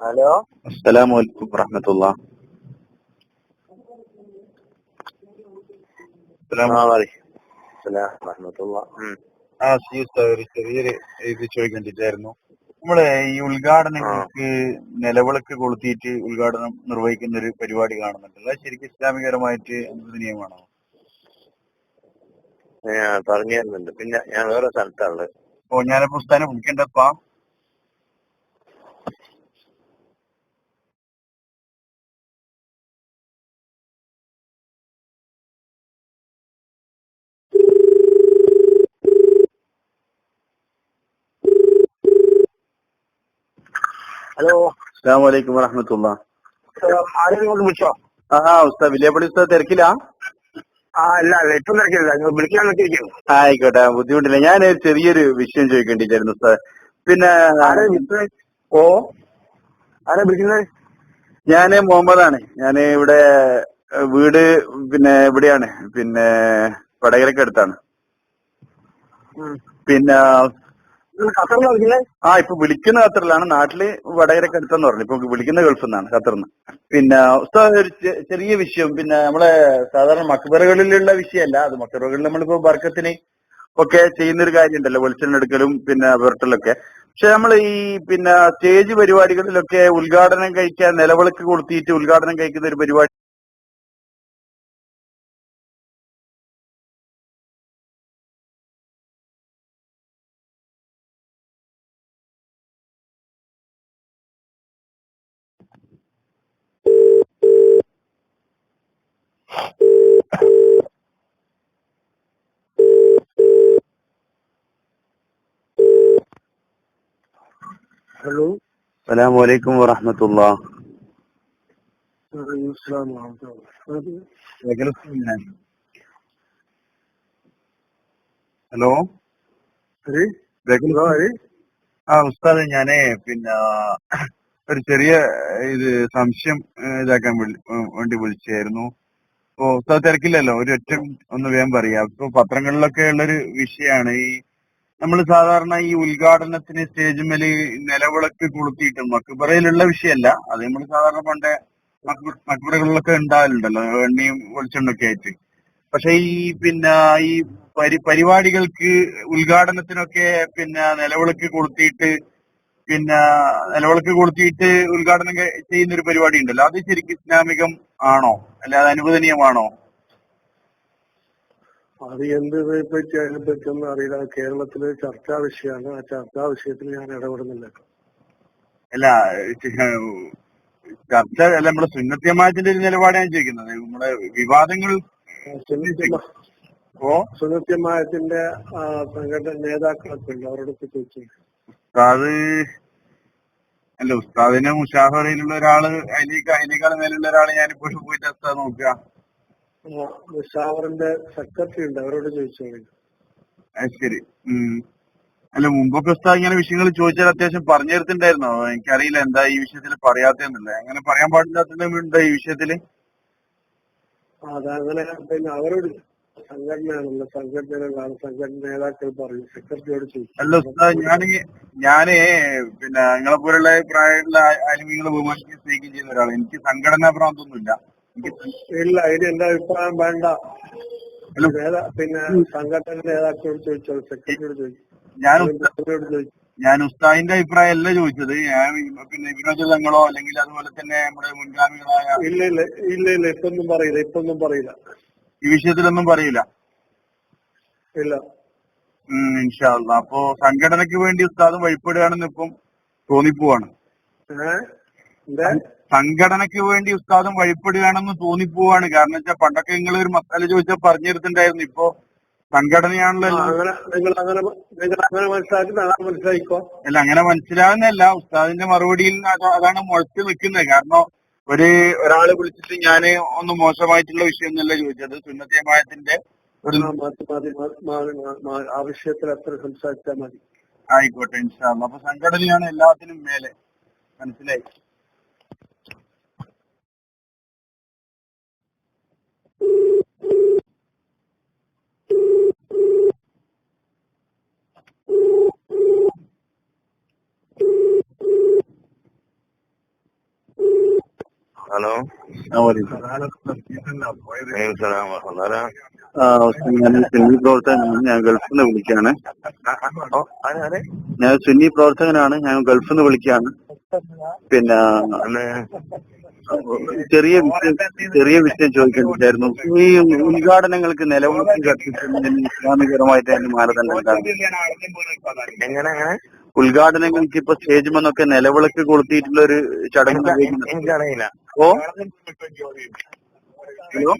Hello? അസ്സലാമു അലൈക്കും വറഹമത്തുള്ള ആ ഒരു ചെറിയൊരു ഇത് നമ്മളെ ഈ ഉദ്ഘാടനങ്ങൾക്ക് നിലവിളക്ക് കൊളുത്തിയിട്ട് ഉദ്ഘാടനം നിർവഹിക്കുന്ന ഒരു പരിപാടി കാണുന്നുണ്ടല്ലോ ശരിക്കും ഇസ്ലാമികരമായിട്ട് അനുവദനീയമാണോ? ഞാൻ പറഞ്ഞു തരുന്നുണ്ട് പിന്നെ ഞാൻ വേറെ സ്ഥലത്താണ് ഓ ഞാനിപ്പോ സ്ഥലം വിളിക്കണ്ടപ്പാ ഹലോ. അസ്സാം വലൈക്കും വറഹമത്തുള്ള വിളിച്ചോ? ആ ഉസ്താദ് വില്യപ്പള്ളി ഉസ്താദ് തിരക്കിലാ? ആ അല്ല അല്ല ഇപ്പം തിരക്കില്ല വിളിക്കാൻ ആയിക്കോട്ടെ ബുദ്ധിമുട്ടില്ല. ഞാൻ ഒരു ചെറിയൊരു വിഷയം ചോദിക്കേണ്ടിട്ടായിരുന്നു ഉസ്താദ്. പിന്നെ ഓ ആരാ വിളിക്കുന്നത്? ഞാൻ മുഹമ്മദാണ്. ഞാൻ ഇവിടെ വീട് പിന്നെ ഇവിടെയാണ്. പിന്നെ വടകരക്ക് അടുത്താണ്. പിന്നെ ആ ഇപ്പൊ വിളിക്കുന്ന ഖത്തറിലാണ്. നാട്ടിൽ വടകരക്ക് അടുത്തെന്ന് പറഞ്ഞു. ഇപ്പൊ വിളിക്കുന്ന ഗൾഫിൽ നിന്നാണ് ഖത്തറിന്ന്. പിന്നെ ഒരു ചെറിയ വിഷയം. പിന്നെ നമ്മളെ സാധാരണ മക്ബറകളിലുള്ള വിഷയമല്ല. അത് മക്ബറകളിൽ നമ്മളിപ്പോ ബർക്കത്തിന് ഒക്കെ ചെയ്യുന്ന ഒരു കാര്യമുണ്ടല്ലോ വെളിച്ചെണ്ണെടുക്കലും പിന്നെ പുരട്ടലൊക്കെ. പക്ഷെ നമ്മൾ ഈ പിന്നെ സ്റ്റേജ് പരിപാടികളിലൊക്കെ ഉദ്ഘാടനം കഴിക്കാൻ നിലവിളക്ക് കൊളുത്തിയിട്ട് ഉദ്ഘാടനം കഴിക്കുന്ന ഒരു പരിപാടി ഹലോ അസ്സലാമു അലൈക്കും വറഹമത്തുള്ള ഇസ്ലാം ഹലോ ആ ഉസ്താദ് ഞാനേ പിന്നെ ഒരു ചെറിയ ഇത് സംശയം ഇതാക്കാൻ വേണ്ടി വിളിച്ചായിരുന്നു ഇപ്പൊ ഉസ്താദ് തിരക്കില്ലല്ലോ? ഒരു ഒറ്റ ഒന്ന് വേഗം പറയാം. ഇപ്പൊ പത്രങ്ങളിലൊക്കെ ഉള്ളൊരു വിഷയമാണ് ഈ നമ്മൾ സാധാരണ ഈ ഉദ്ഘാടനത്തിന് സ്റ്റേജ് മേൽ നിലവിളക്ക് കൊളുത്തിയിട്ട് മക്ബറയിലുള്ള വിഷയമല്ല അത് നമ്മൾ സാധാരണ പണ്ട് മക്ബ- മക്ബറകളിലൊക്കെ ഉണ്ടാവലുണ്ടല്ലോ എണ്ണയും വെളിച്ചെണ്ണൊക്കെ ആയിട്ട്. പക്ഷെ ഈ പിന്നെ ഈ പരി പരിപാടികൾക്ക് ഉദ്ഘാടനത്തിനൊക്കെ പിന്നെ നിലവിളക്ക് കൊളുത്തിയിട്ട് പിന്നെ നിലവിളക്ക് കൊളുത്തിയിട്ട് ഉദ്ഘാടനം ചെയ്യുന്ന ഒരു പരിപാടി ഉണ്ടല്ലോ അത് ശരിക്കും ഇസ്ലാമികം ആണോ? അല്ല അനുവദനീയമാണോ? അത് എന്തിനെ പറ്റി അതിനെ പറ്റി ഒന്നും അറിയില്ല. കേരളത്തിലെ ചർച്ചാ വിഷയമാണ്. ആ ചർച്ചാ വിഷയത്തിൽ ഞാൻ ഇടപെടുന്നില്ല. അല്ല ചർച്ച അല്ല നമ്മുടെ സുന്നത്യമായത്തിന്റെ ഒരു നിലപാടാണ് ചോദിക്കുന്നത്. നമ്മുടെ വിവാദങ്ങൾ ഓ? സുന്നത്യമായത്തിന്റെ സംഘടന നേതാക്കളൊക്കെ ഉണ്ട് അവരോടൊക്കെ ചോദിച്ചു. ഉസ്താദ് അല്ല ഉസ്താദിനെ മുഷാഫറയിലുള്ള ഒരാൾ അതിനേക്കാൾ അതിനേക്കാൾ മേലുള്ള ഒരാൾ ഞാനിപ്പോഴും പോയിട്ട് എത്താൻ നോക്കുക. ഷാവറിന്റെ സെക്രട്ടറി ഉണ്ട് അവരോട് ചോദിച്ചു അത് ശരി. അല്ല മുമ്പൊക്കെ ഉസ്താദ് ഇങ്ങനെ വിഷയങ്ങൾ ചോദിച്ചാൽ അത്യാവശ്യം പറഞ്ഞു തരത്തിണ്ടായിരുന്നോ എനിക്കറിയില്ല എന്താ ഈ വിഷയത്തിൽ പറയാത്തെന്നില്ല അങ്ങനെ പറയാൻ പാടില്ലാത്ത ഈ വിഷയത്തിൽ അതങ്ങനെ പിന്നെ അവരോട് സംഘടനയാണല്ലോ സംഘടനയിലുള്ള സംഘടന നേതാക്കൾ പറയും സെക്രട്ടറിയോട് അല്ല ചോദിച്ചു ഉസ്താദ് ഞാൻ ഞാൻ പിന്നെ നിങ്ങളെ പോലുള്ള പ്രായമുള്ള ആലിമീങ്ങളെ ബഹുമാനിക്കുകയും സ്നേഹിക്കുകയും ചെയ്യുന്ന ഒരാളാണ്. എനിക്ക് സംഘടനാ ഭ്രാന്തൊന്നുമില്ല ഇല്ല ഇനി എന്റെ അഭിപ്രായം വേണ്ട. പിന്നെ സംഘടന നേതാക്കളോട് ചോദിച്ചോളൂ സെക്രട്ടറിയോട് ചോദിച്ചു? ഞാൻ ഉസ്താ- ചോദിച്ചു? ഞാൻ ഉസ്താദിന്റെ അഭിപ്രായം അല്ല ചോദിച്ചത്. ഞാൻ പിന്നെ വിനോദങ്ങളോ അല്ലെങ്കിൽ അതുപോലെ തന്നെ നമ്മുടെ മുൻഗാമികളായ ഇല്ല ഇല്ല ഇല്ല ഇല്ല ഇപ്പൊന്നും പറയില്ല ഇപ്പൊന്നും പറയില്ല. ഈ വിഷയത്തിലൊന്നും പറയില്ല? ഇല്ല. ഉം, ഇൻഷാ അള്ളാ. അപ്പോ സംഘടനയ്ക്ക് വേണ്ടി ഉസ്താദ് വഴിപ്പെടുകയാണെന്ന് ഇപ്പം തോന്നിപ്പോവാണ്. സംഘടനയ്ക്ക് വേണ്ടി ഉസ്താദും വഴിപ്പെടുകയാണെന്ന് തോന്നിപ്പോവാണ്. കാരണം വെച്ചാൽ പണ്ടൊക്കെ നിങ്ങൾ ഒരു മസാല ചോദിച്ചാൽ പറഞ്ഞിരുന്നുണ്ടായിരുന്നു. ഇപ്പോ സംഘടനയാണല്ലോ നിങ്ങൾ അങ്ങനെ മനസ്സിലാക്കി അല്ല അങ്ങനെ മനസ്സിലാവുന്നല്ല ഉസ്താദിന്റെ മറുപടിയിൽ അതാണ് മുഴച്ചു നിൽക്കുന്നത്. കാരണം ഒരു ഒരാൾ വിളിച്ചിട്ട് ഞാൻ ഒന്ന് മോശമായിട്ടുള്ള വിഷയമൊന്നുമല്ല ചോദിച്ചത്. സുന്നത്തിന്റെ ഒരു ആവശ്യത്തിൽ അത്ര സംസാരിച്ചാൽ മതി. ആയിക്കോട്ടെ ഇൻഷാല്ല അപ്പൊ സംഘടനയാണ് എല്ലാത്തിനും മേലെ. മനസ്സിലായി? ഹലോ. ഞാൻ സുന്നി പ്രവർത്തകനാണ്. ഞാൻ ഗൾഫിൽ നിന്ന് വിളിക്കുകയാണ് ഞാൻ സുന്നി പ്രവർത്തകനാണ്. ഞാൻ ഗൾഫിൽ നിന്ന് വിളിക്കുകയാണ് പിന്നെ? ചെറിയ വിഷയം ചെറിയ വിഷയം ചോദിക്കേണ്ടിട്ടായിരുന്നു. ഈ ഉദ്ഘാടനങ്ങൾക്ക് നിലവിളക്ക് കത്തിക്കുന്നതിന് ഇസ്ലാമികരമായിട്ട് അതിന് മാനദണ്ഡം എങ്ങനെ എങ്ങനെ? ഉദ്ഘാടനങ്ങൾക്ക് ഇപ്പൊ സ്റ്റേജ് മന്നൊക്കെ നിലവിളക്ക് കൊളുത്തിയിട്ടുള്ള ഒരു ചടങ്ങ് എനിക്കറിയില്ല. ഓ? ഹലോ?